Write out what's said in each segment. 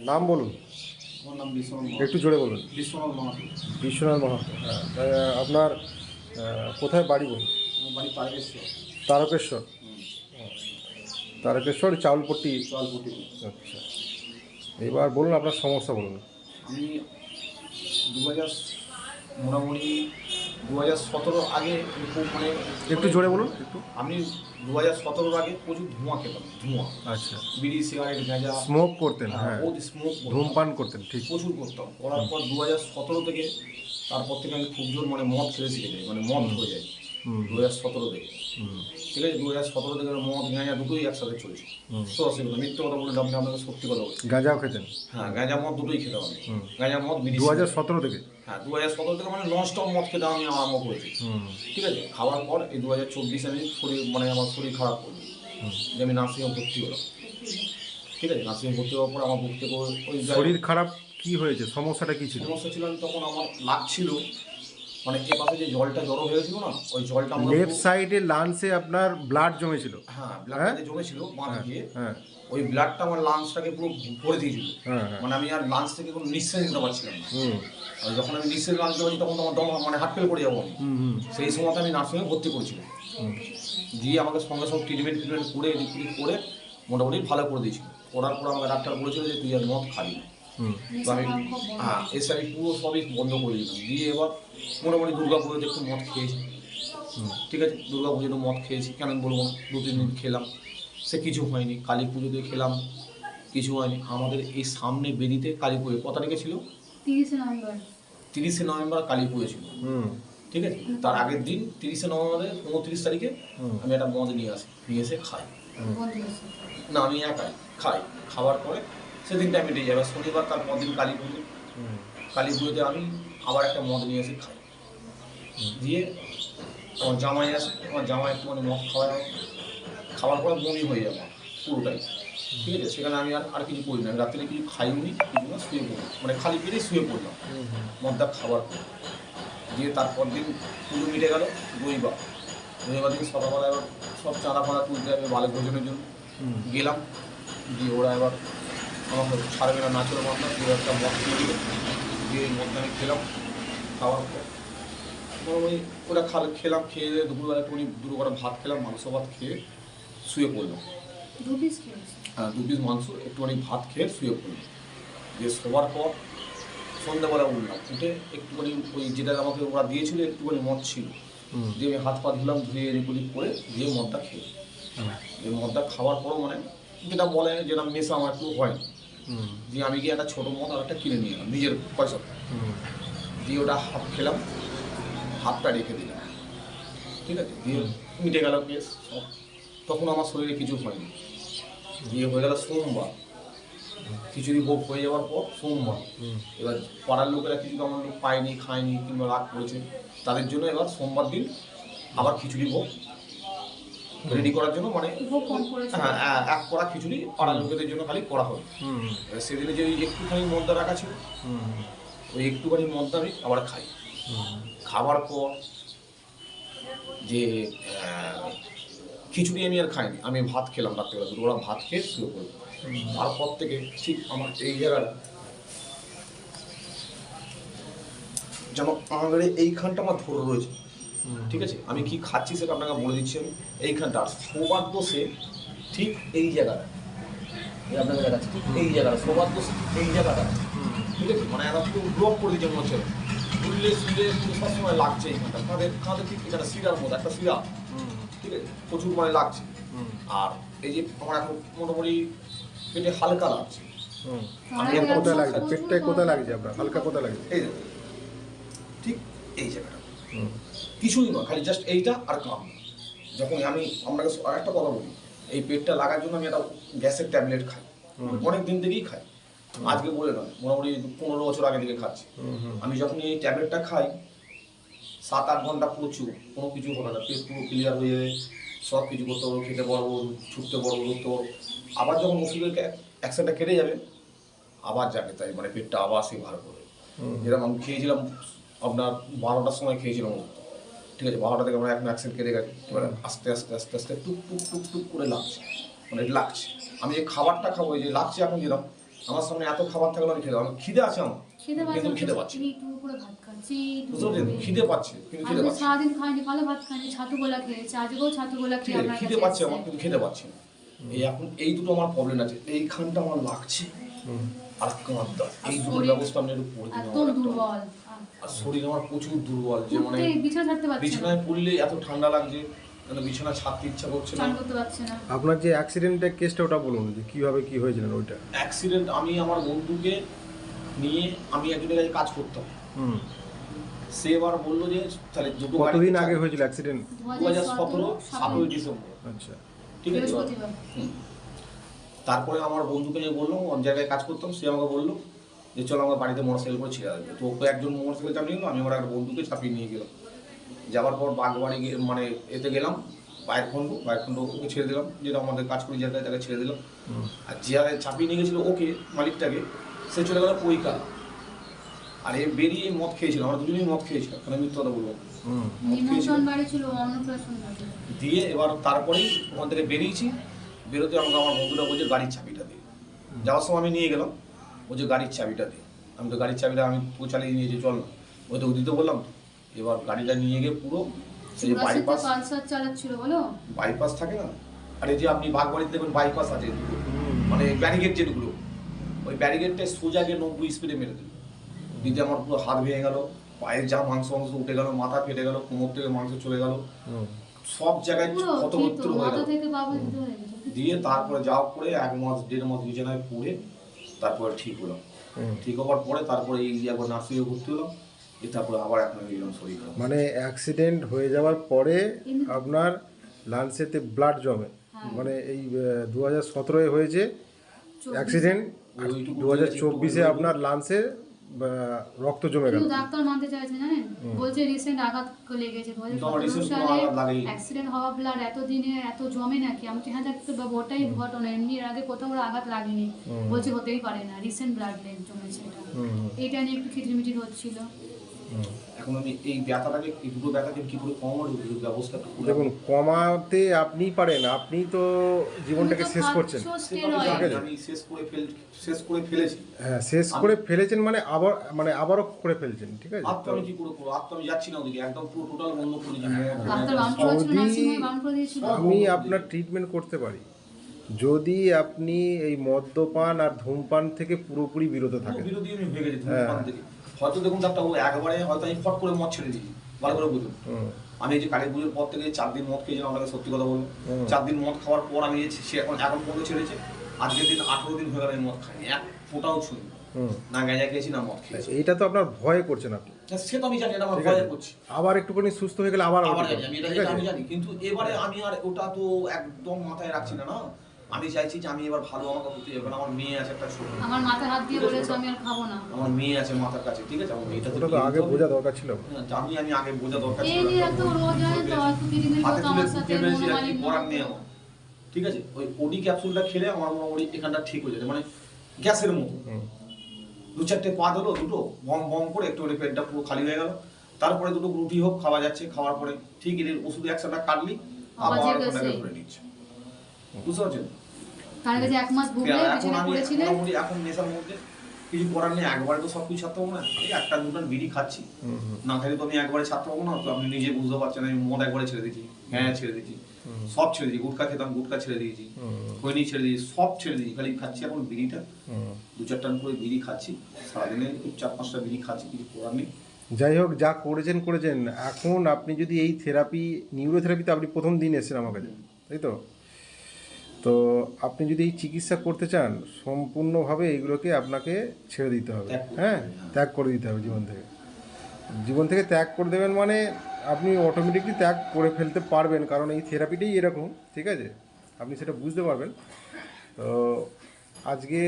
নাম বলুন। আমার নাম বিশ্বনাথ মাহাতো। একটু জোরে বলুন। বিশ্বনাথ মাহাতো। বিশ্বনাথ মাহাতো। হ্যাঁ আহ, আপনার আহ, কোথায় বাড়ি বলুন? আমার বাড়ি তারকেশ্বর। তারকেশ্বর? তারকেশ্বর চাউলপট্টি। চলপটি আচ্ছা। এবার বলুন আপনার সমস্যা বলুন। আমি দু হাজার মোটামুটি দু হাজার সতেরো আগে আমি খুব মানে একটু জোরে বলুন একটু। আমি দু হাজার সতেরোর আগে প্রচুর ধোঁয়া খেতাম ধোঁয়া। আচ্ছা। বিড়ি সিগারেট গাঁজা। স্মোক করতেন হ্যাঁ বহুত স্মোক ধূমপান করতেন ঠিক। প্রচুর করতাম। করার পর দু হাজার সতেরো থেকে তারপর থেকে আমি খুব জোর মানে মদ খেতে শিখে যাই মানে মদ হয়ে যায়। হুম। দু হাজার সতেরো থেকে। হুম। ঠিক আছে? দু হাজার সতেরো থেকে মদ গাঁজা দুটোই একসাথে চলছে। তো অসুবিধা মিথ্যে কথা বলে আপনি আপনাকে সত্যি কথা বলছি। গাঁজাও খেতেন? হ্যাঁ গাঁজা মদ দুটোই খেতাম আমি। গাঁজা মদ বিড়ি দু হাজার সতেরো থেকে? হ্যাঁ দু হাজার সতেরো থেকে মানে নন স্টপ মদ খেতে আমি আরম্ভ করেছি। ঠিক আছে? খাওয়ার পর এই দু হাজার চব্বিশে আমি শরীর মানে আমার শরীর খারাপ করল। যে আমি নার্সিংহোম ভর্তি হলাম। ঠিক আছে? নার্সিংহোম ভর্তি হওয়ার পর আমার ভর্তি করে শরীর খারাপ কি হয়েছে? সমস্যাটা কি ছিল? সমস্যা ছিল তখন আমার লাগছিল মানে এ পাশে যে জলটা জড়ো হয়েছিল না ওই জলটা লেফট সাইডে লাঞ্চে আপনার ব্লাড জমেছিল। হ্যাঁ ব্লাডটা জমেছিল বাঁ দিকে। হ্যাঁ। ওই ব্লাডটা আমার লাংসটাকে পুরো ভরে দিয়েছিল। হ্যাঁ হ্যাঁ। মানে আমি আর লাংস থেকে কোনো নিঃশ্বাস নিতে পারছিলাম না। হুম। আর যখন আমি নিঃশ্বাস লাংস পাচ্ছি তখন আমার দম মানে হাট ফেল করে যাব আমি। হুম হুম। সেই সময় আমি নার্সিংহোমে ভর্তি করেছিলাম। দিয়ে আমাকে সঙ্গে সঙ্গে ট্রিটমেন্ট ট্রিটমেন্ট করে করে মোটামুটি ভালো করে দিয়েছিল। করার পর আমাকে ডাক্তার বলেছিল যে তুই আর মদ খাবি না। তো আমি হ্যাঁ এসে আমি পুরো সবই বন্ধ করে দিলাম। দিয়ে এবার মোটামুটি দুর্গা পুজোতে একটু মদ খেয়েছি। ঠিক আছে দুর্গা পুজোতে মদ খেয়েছি। কেন বলব দু তিন দিন খেলাম। সে কিছু হয়নি। কালী পুজোতে খেলাম। কিছু হয়নি। আমাদের এই সামনে বেরিতে কালী পুজো কত তারিখে ছিল? তিরিশে নভেম্বর। তিরিশে নভেম্বর কালী পুজো ছিল। হুম। ঠিক আছে? তার আগের দিন তিরিশে নভেম্বরের উনত্রিশ তারিখে হুম। আমি একটা মদ নিয়ে আসি। নিয়ে এসে খাই। না আমি একাই খাই। খাওয়ার পরে সেদিনটা আমি দিয়ে যাবে শনিবার তার পরদিন কালী পুজো। কালী পুজোতে আমি আবার একটা মদ নিয়ে এসে খাই। দিয়ে আমার জামাই আসে। আমার জামাই একটু মানে মদ খাওয়া খাওয়ার পর বমি হয়ে যাবে পুরোটাই। ঠিক আছে? সেখানে আমি আর আর কিছু করি না। আমি রাত্রে কিছু খাইনি কিছু না শুয়ে পড়লাম। মানে খালি পেটেই শুয়ে পড়লাম। মদটা খাবার পর। দিয়ে তারপর দিন পুজো মিটে গেল রবিবার। রবিবার দিন সকালবেলা এবার সব চাঁদা ফাঁদা তুলতে হবে বালে ভোজনের জন্য। গেলাম। দিয়ে ওরা এবার আমাকে ছাড়বে না নাচের মাত্রা দিয়ে একটা মদ দিয়ে দিল দিয়ে এই মদটা আমি খেলাম খাওয়ার পর। মোটামুটি ওরা খাল খেলাম খেয়ে দিয়ে দুপুরবেলা একটুখানি দুটো করে ভাত খেলাম মাংস ভাত খেয়ে শুয়ে পড়লাম। দু পিস হ্যাঁ দু পিস মাংস একটুখানি ভাত খেয়ে শুয়ে পড়লাম। দিয়ে শোবার পর সন্ধ্যাবেলা উঠলাম। উঠে একটুখানি ওই যেটা আমাকে ওরা দিয়েছিল একটুখানি মদ ছিল। দিয়ে আমি হাত পা ধুলাম ধুয়ে এদিক করে দিয়ে মদটা খেয়ে এই মদটা খাওয়ার পরও মানে যেটা বলে যেটা মেশা আমার একটু হয় দিয়ে আমি গিয়ে একটা ছোটো মদ আর একটা কিনে নিয়ে এলাম নিজের পয়সা। হুম। দিয়ে ওটা হাফ খেলাম হাফটা রেখে দিলাম। ঠিক আছে? দিয়ে মিটে গেল কেস সব তখন আমার শরীরে কিছু হয়নি। দিয়ে হয়ে গেল সোমবার। খিচুড়ি ভোগ হয়ে যাওয়ার পর সোমবার। হুম। এবার পাড়ার লোকেরা কিছু তেমন লোক পায়নি খায়নি কিংবা রাগ করেছে। তাদের জন্য এবার সোমবার দিন আবার খিচুড়ি ভোগ রেডি করার জন্য মানে করেছে হ্যাঁ এক কড়া খিচুড়ি পাড়ার লোকেদের জন্য খালি করা হবে হুম এবার সেদিনে যে ওই একটুখানি মদ্দা রাখা ছিল হুম ওই একটুখানি মদ্দা আমি আবার খাই। খাবার পর যে খিচুড়ি আমি আর খাইনি আমি ভাত খেলাম রাত্রেবেলা দুটো ওরা ভাত খেয়ে শুরু পড়ল। তারপর থেকে ঠিক আমার এই জায়গাটা যেন আঙড়ে এইখানটা আমার ধরে রয়েছে। ঠিক আছে? আমি কি খাচ্ছি সেটা আপনাকে বলে দিচ্ছি আমি। এইখানটা আর শোবার দোষে ঠিক এই জায়গাটা। এই আপনাকে দেখাচ্ছি ঠিক এই জায়গাটা। দোষে এই জায়গাটা। ঠিক আছে? মানে এরা পুরো ব্লক করে দিচ্ছে মনে হচ্ছে। শুনলে শুনলে সবসময় লাগছে এইখানটা কাঁধে কাঁধে ঠিক শিরার মতো একটা শিরা ঠিক আছে? প্রচুর মানে লাগছে। হুম। আর এই যে আমার এখন মোটামুটি পেটে হালকা লাগছে। কোথায় লাগছে? পেটটায় কোথায় লাগছে আপনার? হালকা কোথায় লাগছে? এই যে, ঠিক এই জায়গাটা। হুম। কিছুই নয় খালি জাস্ট এইটা আর কাম। যখন আমি আপনাকে আর একটা কথা বলি এই পেটটা লাগার জন্য আমি একটা গ্যাসের ট্যাবলেট খাই। অনেক দিন থেকেই খাই। আজকে বলে নয় মোটামুটি পনেরো বছর আগে থেকে খাচ্ছি। আমি যখন এই ট্যাবলেটটা খাই সাত আট ঘণ্টা প্রচুর কোনো কিছু হবে না। পেট পুরো ক্লিয়ার হয়ে যাবে সব কিছু করতে পারব খেতে পারব ছুটতে পারব ধরতে পারব। আবার যখন ওষুধের অ্যাকশনটা কেটে যাবে আবার যাবে তাই মানে পেটটা আবার সেই ভালো করে। যেরকম আমি খেয়েছিলাম আপনার বারোটার সময় খেয়েছিলাম ওষুধ ঠিক আছে বারোটা থেকে আমার এখন অ্যাক্সিডেন্ট কেটে গেছে। এবার আস্তে আস্তে আস্তে আস্তে টুক টুক টুক টুক করে লাগছে। মানে লাগছে। আমি যে খাবারটা খাব যে লাগছে এখন যেরকম আমার সামনে এত খাবার থাকলে আমি খেতে আমার খিদে আছে আমার। কিন্তু পাচ্ছি বুঝতে পারছেন? খিদে পাচ্ছে কিন্তু খেতে আজকে সারাদিন খাইনি ভালো ভাত খাইনি ছাতু গোলা খেয়েছে আজকেও ছাতু গোলা খেয়ে আছে খিদে পাচ্ছে আমার। কিন্তু খেতে পাচ্ছি না। এই এখন এই দুটো আমার প্রবলেম আছে। এইখানটা আমার লাগছে। আর কাঁদটা এই দুটো ব্যবস্থা আমি একটু করে দিন আমার আর শরীর আমার প্রচুর দুর্বল যে মানে বিছানায় পড়লে এত ঠান্ডা লাগছে বিছানা ছাড়তে ইচ্ছা করছে না। আপনার যে অ্যাক্সিডেন্টের কেসটা ওটা বলুন যে কীভাবে কী হয়েছিলেন ওইটা? অ্যাক্সিডেন্ট আমি আমার বন্ধুকে নিয়ে আমি একজনের কাছে কাজ করতাম। হুম। সে এবার বলল যে তাহলে দুটো কতদিন আগে হয়েছিল অ্যাক্সিডেন্ট দু হাজার সতেরো সাতই ডিসেম্বর। আচ্ছা। ঠিক আছে? তারপরে আমার বন্ধুকে যে বললাম অন্য জায়গায় কাজ করতাম সে আমাকে বলল যে চলো আমার বাড়িতে মোটরসাইকেল করে ছেড়ে আসবে। তো ওকে একজন মোটরসাইকেল চাপিয়ে গেলো আমি আমার একটা বন্ধুকে চাপিয়ে নিয়ে গেলাম। যাওয়ার পর বাগবাড়ি গিয়ে মানে এতে গেলাম বাইর খন্ড বাইর খন্ড ওকে ছেড়ে দিলাম যেটা আমাদের কাজ করি জায়গায় তাকে ছেড়ে দিলাম। আর যে আগে চাপিয়ে নিয়ে গেছিল ওকে মালিকটাকে সে চলে গেল পৈকা আর এ বেরিয়ে মদ খেয়েছিল আমরা দুজনেই মদ খেয়েছিলাম মানে মিথ্যা কথা বলব? হুম। মদ দিয়ে এবার তারপরেই ওখান থেকে বেরিয়েছি বেরোতে আমাকে আমার বন্ধুরা বলছে গাড়ির চাবিটা দিয়ে যাওয়ার সময় আমি নিয়ে গেলাম। বলছে গাড়ির চাবিটা দিয়ে আমি তো গাড়ির চাবিটা আমি পুরো চালিয়ে নিয়েছি চল না ওই তো দিতে বললাম তো। এবার গাড়িটা নিয়ে গিয়ে পুরো সেই যে বাইপাস চালাচ্ছিল বলো? বাইপাস থাকে না? আর এই যে আপনি বাগবাড়িতে দেখবেন বাইপাস আছে মানে ব্যারিগেড যেগুলো। ওই ব্যারিগেডটা সোজা গিয়ে নব্বই স্পিডে মেরে দিল। দিতে আমার পুরো হাত ভেঙে গেল পায়ের যা মাংস মাংস উঠে গেল মাথা ফেটে গেল কোমর থেকে মাংস চলে গেল। সব জায়গায় পুরো ক্ষত ঠিক তো বিক্ষত হয়ে গেল দিয়ে তারপরে যাওয়ার করে এক মাস দেড় মাস বিছানায় পড়ে তারপরে ঠিক হলাম ঠিক হওয়ার পরে তারপরে এই যে একবার নার্সিংয়ে ভর্তি হলাম তারপরে আবার এখন গেলাম শরীর খারাপ মানে অ্যাক্সিডেন্ট হয়ে যাওয়ার পরে আপনার লাঞ্চেতে ব্লাড জমে। মানে এই দু হাজার সতেরোয় হয়েছে অ্যাক্সিডেন্ট দু হাজার চব্বিশে আপনার লাঞ্চে রক্ত জমে গেল। ডাক্তার মানতে চাইছে জানেন? বলছে রিসেন্ট আঘাত লেগেছে। অ্যাক্সিডেন্ট হওয়া ব্লাড এত দিনে এত জমে নাকি? আমি হ্যাঁ দেখতে পাবো ওটাই ঘটনা। এমনি এর আগে কোথাও ওর আঘাত লাগেনি। বলছে হতেই পারে না। রিসেন্ট ব্লাড জমেছে এটা। এটা নিয়ে একটু খিচড়িমিচির হচ্ছিল। এখন আমি এই ব্যথাটাকে এই দুটো ব্যথাকে কি করে এই ব্যবস্থা দেখুন কমাতে আপনিই পারেন আপনি তো জীবনটাকে শেষ করছেন। আমি শেষ করে ফেল শেষ করে ফেলেছি। হ্যাঁ শেষ করে ফেলেছেন মানে আবার মানে আবারও করে ফেলছেন ঠিক আছে? আমি কি করে করব? আমি যাচ্ছি না ওদিকে একদম পুরো টোটাল বন্ধ করে বান করে দিয়েছিল আমি আপনার ট্রিটমেন্ট করতে পারি যদি আপনি এই মদ্যপান আর ধূমপান থেকে পুরোপুরি বিরত থাকেন। হয়ে। হ্যাঁ। হয়তো দেখুন ডাক্তার একবারে হয়তো আমি ফট করে মদ ছেড়ে দিয়েছি ভালো করে বুঝুন। আমি এই যে কালী পুজোর পর থেকে চার দিন মদ খেয়েছিলাম আপনাকে সত্যি কথা বলব। চার দিন মদ খাওয়ার পর আমি সে এখন এখন পর্যন্ত ছেড়েছে। আজকের দিন আঠেরো দিন হয়ে গেল আমি মদ খাইনি এক ফোটাও ছুঁই না। গাঁজা খেয়েছি না মদ খেয়েছি। এইটা তো আপনার ভয় করছেন আপনি। সে তো আমি জানি এটা আমার ভয় করছি। আবার একটুখানি সুস্থ হয়ে গেলে আবার আবার আমি এটা এটা আমি জানি কিন্তু এবারে আমি আর ওটা তো একদম মাথায় রাখছি না না? আমি চাইছি যে আমি এবার ভালো আমাকে হতে এবার আমার মেয়ে আছে একটা ছোট আমার মাথায় হাত দিয়ে বলেছে আমি আর খাব না। আমার মেয়ে আছে মাথার কাছে ঠিক আছে? আমার মেয়েটা তো আগে বোঝা দরকার ছিল। হ্যাঁ, জানি আমি আগে বোঝা দরকার এই ছিল। নিয়ে এত রোজ জানেন তো হাতে করতো আমার সাথে আর কি নেই ঠিক আছে? ওই ওডি ক্যাপসুলটা খেলে আমার মোটামুটি এখানটা ঠিক হয়ে যাবে মানে গ্যাসের মতো। হুম। দু চারটে পা হলো দুটো বম বম করে একটু পেটটা পুরো খালি হয়ে গেল। তারপরে দুটো রুটি হোক খাওয়া যাচ্ছে খাওয়ার পরে ঠিক এর ওষুধ একসাথে কাটলি আবার ওটাকে ধরে নিচ্ছে। বুঝতে পারছেন? তার কাছে এক মাস ভুগলে এখন পড়েছিলেন নেশার মধ্যে কিছু করার নেই একবারে তো সব কিছু ছাড়তে পারব না। এই একটা দুটো বিড়ি খাচ্ছি। না খাইলে তো আমি একবারে ছাড়তে পারব না তো আপনি নিজে বুঝতে পারছেন আমি মদ একবারে ছেড়ে দিয়েছি হ্যাঁ ছেড়ে দিয়েছি সব ছেড়ে দিয়েছি গুটখা খেতাম গুটখা ছেড়ে দিয়েছি খৈনি ছেড়ে দিয়েছি সব ছেড়ে দিয়েছি খালি খাচ্ছি এখন বিড়িটা। দু চার টান করে বিড়ি খাচ্ছি সারাদিনে চার পাঁচটা বিড়ি খাচ্ছি কিছু করার নেই। যাই হোক যা করেছেন করেছেন। এখন আপনি যদি এই থেরাপি নিউরোথেরাপিতে আপনি প্রথম দিন এসেছেন আমার কাছে তাই তো? তো আপনি যদি এই চিকিৎসা করতে চান সম্পূর্ণভাবে এইগুলোকে আপনাকে ছেড়ে দিতে হবে। হ্যাঁ হ্যাঁ। ত্যাগ করে দিতে হবে জীবন থেকে। জীবন থেকে ত্যাগ করে দেবেন মানে আপনি অটোমেটিকলি ত্যাগ করে ফেলতে পারবেন কারণ এই থেরাপিটাই এরকম ঠিক আছে? আপনি সেটা বুঝতে পারবেন। তো আজকে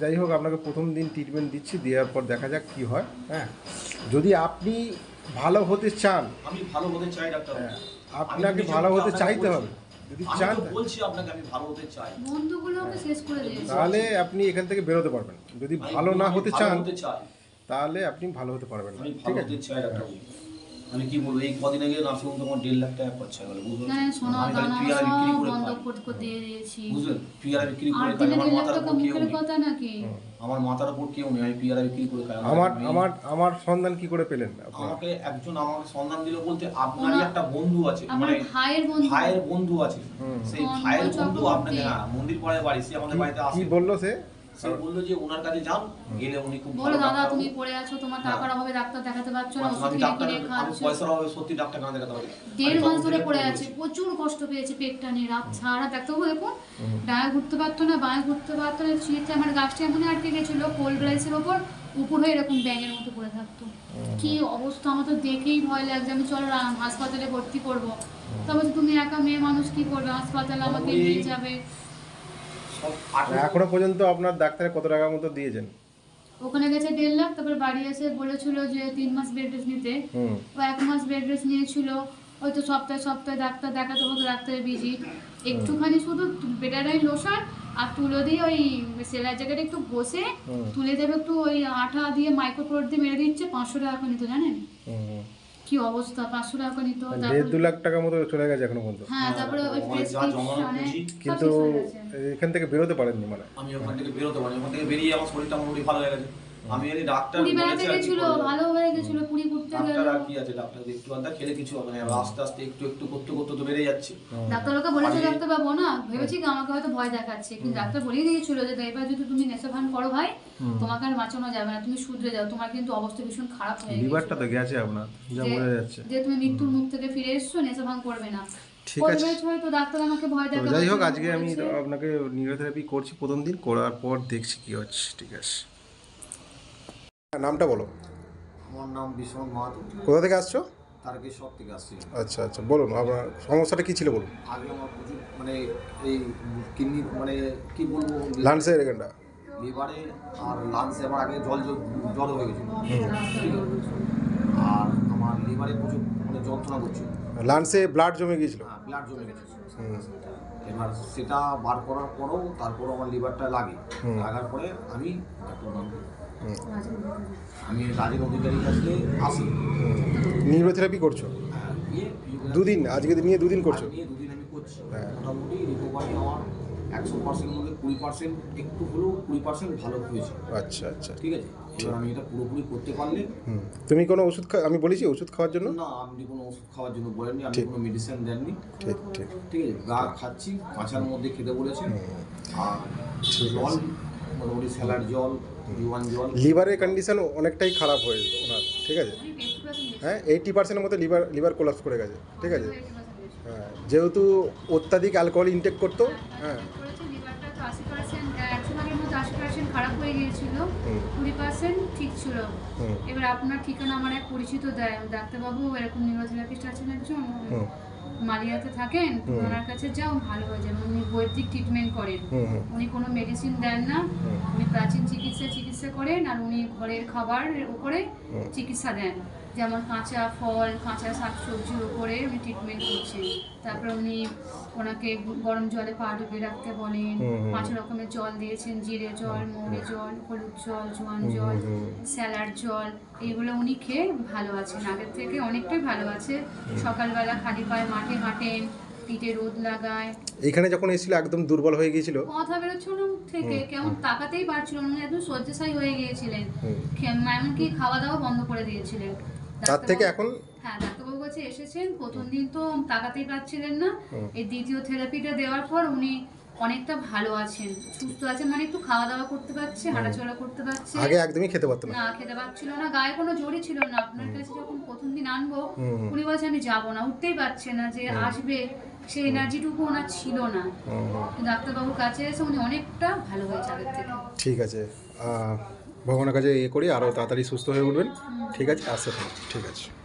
যাই হোক আপনাকে প্রথম দিন ট্রিটমেন্ট দিচ্ছি দেওয়ার পর দেখা যাক কী হয় হ্যাঁ? যদি আপনি ভালো হতে চান আমি ভালো হতে চাই ডাক্তার হ্যাঁ, আপনাকে ভালো হতে চাইতে। হবে। যদি চান বলছি আপনাকে আমি ভালো হতে চাই। বন্ধুগুলোকে শেষ করে দিয়েছি। তাহলে আপনি এখান থেকে বেরোতে পারবেন। যদি ভালো না হতে চান তাহলে আপনি ভালো হতে পারবেন না ঠিক আছে? আমি কি বলব এই কদিন আগে নার্সিং তোমার দেড় লাখ টাকা খরচা গেল বুঝলেন হ্যাঁ আমি খালি বিক্রি করে বুঝলেন বিক্রি করে খাই আমার মাথার উপর কেউ নেই। আমার মাথার উপর কেউ নেই। আমি পিয়ারা বিক্রি করে খাই। আমার আমার আমার সন্ধান কি করে পেলেন আমাকে একজন আমাকে সন্ধান দিল বলতে আপনারই একটা বন্ধু আছে। মানে ভাইয়ের বন্ধু। ভাইয়ের বন্ধু আছে। সেই ভাইয়ের বন্ধু আপনাকে হ্যাঁ মন্দির পাড়ায় বাড়ি সে আমাদের বাড়িতে কি বলল সে? সে বলল যে ওনার কাছে যান গেলে উনি খুব বলো দাদা তুমি পড়ে আছো তোমার হ্যাঁ। টাকার অভাবে ডাক্তার দেখাতে পারছ না ওষুধ কিনে ডাক্তার কিনে আমি খাচ্ছ। পয়সার অভাবে সত্যি ডাক্তার না দেখাতে পারি। দেড় মাস ধরে পড়ে আছে প্রচুর কষ্ট পেয়েছে পেটটা নিয়ে রাত ছাড়া ডাক্তারবাবু দেখুন ডায়া ঘুরতে পারতো না বাঁয়ে ঘুরতে পারতো না চিড়তে আমার গাছটা আটকে গেছিল কোল্ড রাইসের ওপর উপর হয়ে এরকম ব্যাঙের মতো পড়ে থাকতো। কি অবস্থা আমার তো দেখেই ভয় লাগছে আমি চলো হাসপাতালে ভর্তি করব। তারপর তুমি একা মেয়ে মানুষ কি করবে? হাসপাতালে আমাকে নিয়ে যাবে। এখনও পর্যন্ত আপনার ডাক্তারে কত টাকার মতো দিয়েছেন? ওখানে গেছে দেড় লাখ তারপর বাড়ি এসে বলেছিল যে তিন মাস বেড রেস্ট নিতে। হুম। ও এক মাস বেড রেস্ট নিয়েছিল। হয়তো সপ্তাহে সপ্তাহে ডাক্তার দেখাতে হতো ডাক্তারে বিজি একটুখানি শুধু বেটারাই লোশন আর তুলো দিয়ে ওই সেলাই জায়গাটা একটু বসে তুলে দেবে একটু ওই আঠা দিয়ে মাইক্রোপ্রোড দিয়ে মেরে দিচ্ছে পাঁচশো টাকা করে নিত জানেন। কি অবস্থা? পাঁচশো টাকা নিত দেড় তারপর দু লাখ টাকা মতো চলে গেছে এখনও পর্যন্ত। হ্যাঁ তারপরে ওই প্রেসক্রিপশনে কিন্তু এখান থেকে বেরোতে পারেননি মানে। আমি ওখান থেকে বেরোতে পারি ওখান থেকে বেরিয়ে আমার শরীরটা মোটামুটি ভালো হয়ে গেছে। আমি জানি ডাক্তার বলেছে গেছিল ভালো হয়ে গেছিল পুরী ঘুরতে গেল। ডাক্তার কি আছে ডাক্তার একটু আধা খেলে কিছু হবে না আস্তে আস্তে একটু একটু করতে করতে তো বেড়ে যাচ্ছে। ডাক্তার ওকে বলেছে ডাক্তার বাবু না ভেবেছি কি আমাকে হয়তো ভয় দেখাচ্ছে কিন্তু ডাক্তার বলেই দিয়েছিল যে এবার যদি তুমি নেশা ভান করো ভাই তোমাকে আর বাঁচানো যাবে না তুমি শুধরে যাও তোমার কিন্তু অবস্থা ভীষণ খারাপ হয়ে গেছে। লিভারটা তো গেছে আপনার যা বোঝা যাচ্ছে। যে তুমি মৃত্যুর মুখ থেকে ফিরে এসছো নেশা ভান করবে না। ঠিক আছে। ডাক্তার আমাকে ভয় যাই হোক আজকে আমি আপনাকে নিউরোথেরাপি করছি প্রথম দিন করার পর দেখছি কি হচ্ছে ঠিক আছে। নামটা বলো। আমার নাম বিশ্বনাথ মাহাতো। কোথা থেকে আসছো? তারকেশ্বর থেকে আসছি আচ্ছা আচ্ছা বলুন আপনার সমস্যাটা কি ছিল বলুন। আগে আমার প্রচুর মানে এই কিডনি মানে কি বলব? লান্সের এখানটা লিভারে আর লাংসে আমার আগে জল জল হয়ে গেছিল। আর আমার লিভারে প্রচুর মানে যন্ত্রণা করছিল। লান্সে ব্লাড জমে গিয়েছিল। হ্যাঁ ব্লাড জমে গেছে হুম। এবার সেটা বার করার পরেও তারপর আমার লিভারটা লাগে। লাগার পরে আমি ডাক্তার। আমি রাজের অধিকারী কাছে আসি। নিউরোথেরাপি করছ? হ্যাঁ দুদিন আজকে নিয়ে দুদিন করছ? দুদিন আমি করছি। হ্যাঁ। মোটামুটি রিকভারি আমার একশো পার্সেন্টের মধ্যে কুড়ি পার্সেন্ট একটু হলেও কুড়ি পার্সেন্ট ভালো হয়েছে। আচ্ছা আচ্ছা। ঠিক আছে? এবার আমি এটা পুরোপুরি করতে পারলে তুমি কোনো ওষুধ খা আমি বলেছি ওষুধ খাওয়ার জন্য? না আপনি কোনো ওষুধ খাওয়ার জন্য বলেননি আপনি কোনো মেডিসিন দেননি। ঠিক ঠিক। ঠিক আছে গা খাচ্ছি কাঁচার মধ্যে খেতে বলেছেন আর জল মোটামুটি স্যালাড জল লিভারের কন্ডিশন অনেকটাই খারাপ হয়ে ওনার ঠিক আছে? হ্যাঁ এইটি পার্সেন্টের মতো লিভার লিভার কোলাপস করে গেছে ঠিক আছে? হ্যাঁ যেহেতু অত্যাধিক অ্যালকোহল ইনটেক করতো হ্যাঁ লিভারটা তো আশি পার্সেন্ট একশো ভাগের মধ্যে আশি পার্সেন্ট খারাপ হয়ে গিয়েছিল কুড়ি পার্সেন্ট ঠিক ছিল। এবার আপনার ঠিকানা আমার এক পরিচিত দেয় ডাক্তারবাবু এরকম নিউরোথেরাপিস্ট আছেন একজন মালিয়াতে থাকেন ওনার কাছে যাও ভালো হয়ে যাবে। উনি বৈদিক ট্রিটমেন্ট করেন। উনি কোনো মেডিসিন দেন না। উনি প্রাচীন চিকিৎসা চিকিৎসা করেন আর উনি ঘরের খাবার উপরে হুম। চিকিৎসা দেন। যেমন কাঁচা ফল কাঁচা শাকসবজির উপরে উনি ট্রিটমেন্ট করছেন। তারপরে উনি ওনাকে গরম জলে পা ডুবে রাখতে বলেন। পাঁচ রকমের জল দিয়েছেন জিরে জল মৌরি জল হলুদ জল জোয়ান জল স্যালাড জল এইগুলো উনি খেয়ে ভালো আছেন। আগের থেকে অনেকটাই ভালো আছে। সকালবেলা খালি পায়ে মাঠে হাঁটেন পিঠে রোদ লাগায়। এইখানে যখন এসেছিল একদম দুর্বল হয়ে গিয়েছিল? কথা বেরোচ্ছিল থেকে কেমন তাকাতেই পারছিল না উনি একদম শয্যাশায়ী হয়ে গিয়েছিলেন। এমনকি খাওয়া দাওয়া বন্ধ করে দিয়েছিলেন। তার থেকে এখন হ্যাঁ ডাক্তারবাবু কাছে এসেছেন। প্রথম দিন তো তাকাতেই পারছিলেন না। এই দ্বিতীয় থেরাপিটা দেওয়ার পর উনি অনেকটা ভালো আছেন সুস্থ আছেন মানে একটু খাওয়া দাওয়া করতে পারছে হাঁটাচলা করতে পারছে। আগে একদমই খেতে পারতো না। খেতে পারছিল না গায়ে কোনো জোরই ছিল না। আপনার কাছে যখন প্রথম দিন আনব। উনি বলছে আমি যাব না। উঠতেই পারছে না যে আসবে সেই এনার্জিটুকু ওনার ছিল না। ডাক্তারবাবুর কাছে এসে উনি অনেকটা ভালো হয়েছে আগের থেকে। ঠিক আছে। ভগবানের কাছে ইয়ে করি আরও তাড়াতাড়ি সুস্থ হয়ে উঠবেন। ঠিক আছে? আসতে ঠিক আছে।